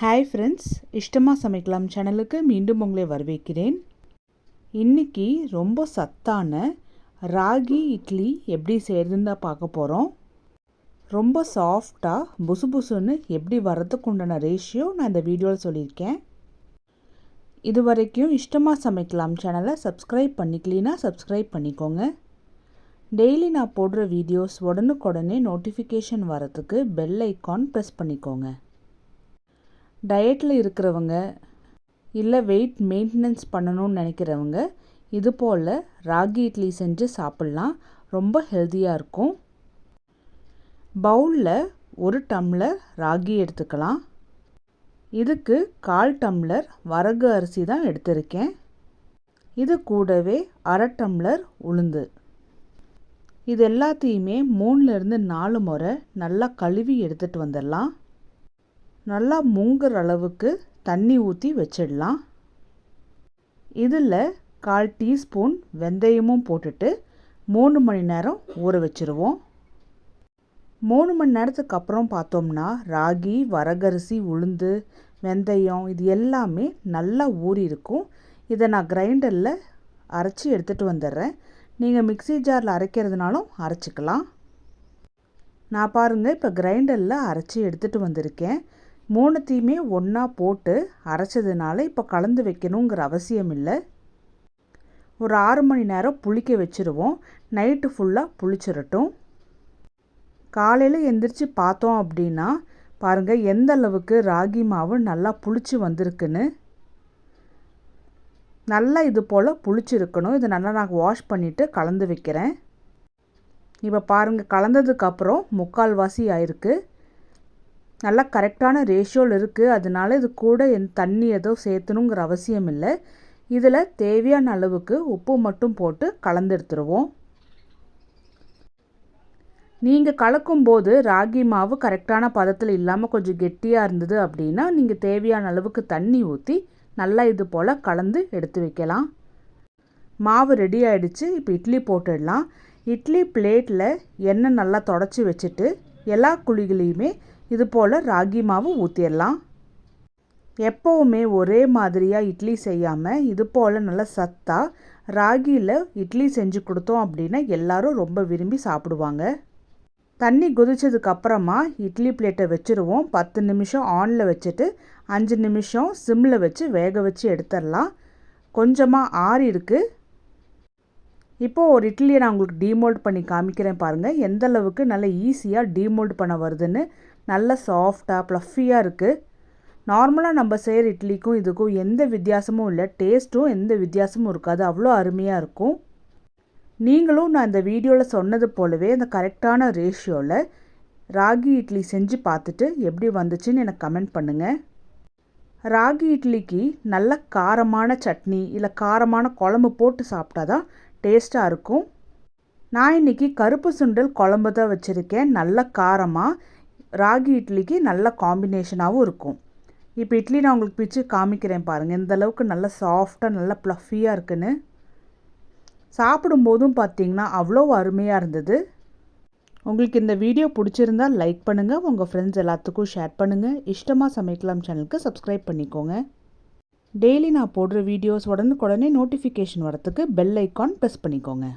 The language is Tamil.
ஹாய் ஃப்ரெண்ட்ஸ் இஷ்டமாக சமைக்கலாம் சேனலுக்கு மீண்டும் உங்களை வரவேற்கிறேன். இன்றைக்கி ரொம்ப சத்தான ராகி இட்லி எப்படி செய்கிறதுன்னு தான் பார்க்க போகிறோம் ரொம்ப சாஃப்டாக புசு புசுன்னு எப்படி வரத்துக்கு உண்டான ரேஷியோ நான் இந்த வீடியோவில் சொல்லியிருக்கேன். இது வரைக்கும் இஷ்டமாக சமைக்கலாம் சேனலை சப்ஸ்கிரைப் பண்ணிக்கலினா சப்ஸ்கிரைப் பண்ணிக்கோங்க. டெய்லி நான் போடுற வீடியோஸ் உடனுக்குடனே நோட்டிஃபிகேஷன் வரத்துக்கு பெல் ஐக்கான் ப்ரெஸ் பண்ணிக்கோங்க. டயட்டில் இருக்கிறவங்க இல்லை வெயிட் மெயின்டெனன்ஸ் பண்ணணும்னு நினைக்கிறவங்க இது போல் ராகி இட்லி செஞ்சு சாப்பிட்லாம். ரொம்ப ஹெல்த்தியாக இருக்கும். பவுலில் ஒரு டம்ளர் ராகி எடுத்துக்கலாம். இதுக்கு கால் டம்ளர் வரகு அரிசி தான் எடுத்திருக்கேன். இது கூடவே அரை டம்ளர் உளுந்து. இது எல்லாத்தையுமே மூணுலேருந்து நாலு முறை நல்லா கழுவி எடுத்துகிட்டு வந்துடலாம். நல்லா முங்குற அளவுக்கு தண்ணி ஊற்றி வச்சிடலாம். இதில் கால் டீஸ்பூன் வெந்தயமும் போட்டுட்டு மூணு மணி நேரம் ஊற வச்சுருவோம். மூணு மணி நேரத்துக்கு அப்புறம் பார்த்தோம்னா ராகி வரகரிசி உளுந்து வெந்தயம் இது எல்லாமே நல்லா ஊறி இருக்கும். இதை நான் கிரைண்டரில் அரைச்சி எடுத்துகிட்டு வந்துடுறேன். நீங்கள் மிக்சி ஜாரில் அரைக்கிறதுனாலும் அரைச்சிக்கலாம். நான் பாருங்கள் இப்போ கிரைண்டரில் அரைச்சி எடுத்துகிட்டு வந்திருக்கேன். மூணுத்தையுமே ஒன்றா போட்டு அரைச்சதுனால இப்போ கலந்து வைக்கணுங்கிற அவசியம் இல்லை. ஒரு ஆறு மணி நேரம் புளிக்க வச்சுருவோம். நைட்டு ஃபுல்லாக புளிச்சிடட்டும் காலையில் எந்திரிச்சு பார்த்தோம் அப்படின்னா பாருங்கள் எந்த அளவுக்கு ராகி மாவு நல்லா புளிச்சு வந்திருக்குன்னு. நல்லா இது போல் புளிச்சிருக்கணும். இதை நல்லா நான் வாஷ் பண்ணிவிட்டு கலந்து வைக்கிறேன். இப்போ பாருங்கள் கலந்ததுக்கப்புறம் முக்கால்வாசி ஆயிருக்கு. நல்லா கரெக்டான ரேஷியோவில் இருக்குது அதனால இது கூட என் தண்ணி ஏதோ சேர்த்தணுங்கிற அவசியம் இல்லை. இதில் தேவையான அளவுக்கு உப்பு மட்டும் போட்டு கலந்தெடுத்துருவோம் நீங்கள் கலக்கும்போது ராகி மாவு கரெக்டான பதத்தில் இல்லாமல் கொஞ்சம் கெட்டியாக இருந்தது அப்படின்னா நீங்கள் தேவையான அளவுக்கு தண்ணி ஊற்றி நல்லா இது போல் கலந்து எடுத்து வைக்கலாம். மாவு ரெடி ஆகிடுச்சு இப்போ இட்லி போட்டுடலாம். இட்லி பிளேட்டில் எண்ணெய் நல்லா தொடச்சி வச்சுட்டு எல்லா குழிகளையுமே இது போல் ராகி மாவு ஊற்றிடலாம் எப்போவுமே ஒரே மாதிரியாக இட்லி செய்யாமல் இது போல் நல்லா சத்தாக ராகியில் இட்லி செஞ்சு கொடுத்தோம் அப்படின்னா எல்லோரும் ரொம்ப விரும்பி சாப்பிடுவாங்க. தண்ணி கொதிச்சதுக்கப்புறமா இட்லி பிளேட்டை வச்சுருவோம். பத்து நிமிஷம் ஆனில் வச்சுட்டு அஞ்சு நிமிஷம் சிம்மில் வச்சு வேக வச்சு எடுத்துடலாம். கொஞ்சமாக ஆறி இருக்குது இப்போது ஒரு இட்லியை நான் உங்களுக்கு டீமோல்ட் பண்ணி காமிக்கிறேன் பாருங்கள் எந்த அளவுக்கு நல்ல ஈஸியாக டீமோல்ட் பண்ண வருதுன்னு நல்ல சாஃப்டாக ப்ளஃபியாக இருக்குது நார்மலாக நம்ம செய்கிற இட்லிக்கும் இதுக்கும் எந்த வித்தியாசமும் இல்லை. டேஸ்ட்டும் எந்த வித்தியாசமும் இருக்காது. அவ்வளோ அருமையாக இருக்கும். நீங்களும் நான் இந்த வீடியோவில் சொன்னது போலவே அந்த கரெக்டான ரேஷியோவில் ராகி இட்லி செஞ்சு பார்த்துட்டு எப்படி வந்துச்சுன்னு எனக்கு கமெண்ட் பண்ணுங்கள் ராகி இட்லிக்கு நல்ல காரமான சட்னி இல்லை காரமான குழம்பு போட்டு சாப்பிட்டா தான் டேஸ்ட்டாக இருக்கும். நான் இன்றைக்கி கருப்பு சுண்டல் குழம்பு தான் வச்சுருக்கேன். நல்ல காரமாக ராகி இட்லிக்கு நல்ல காம்பினேஷனாகவும் இருக்கும். இப்போ இட்லி நான் உங்களுக்கு பிச்சு காமிக்கிறேன் பாருங்கள் இந்த அளவுக்கு நல்ல சாஃப்டாக நல்ல ப்ளஃபியாக இருக்குன்னு. சாப்பிடும்போதும் பார்த்தீங்கன்னா அவ்வளோ அருமையாக இருந்தது. உங்களுக்கு இந்த வீடியோ பிடிச்சிருந்தால் லைக் பண்ணுங்கள் உங்கள் ஃப்ரெண்ட்ஸ் எல்லாத்துக்கும் ஷேர் பண்ணுங்கள் இஷ்டமாக சமைக்கலாம் சேனலுக்கு சப்ஸ்கிரைப் பண்ணிக்கோங்க. டெய்லி நான் போடுற வீடியோஸ் உடனுக்குடனே நோட்டிஃபிகேஷன் வரத்துக்கு பெல் ஐக்கான் ப்ரெஸ் பண்ணிக்கோங்க.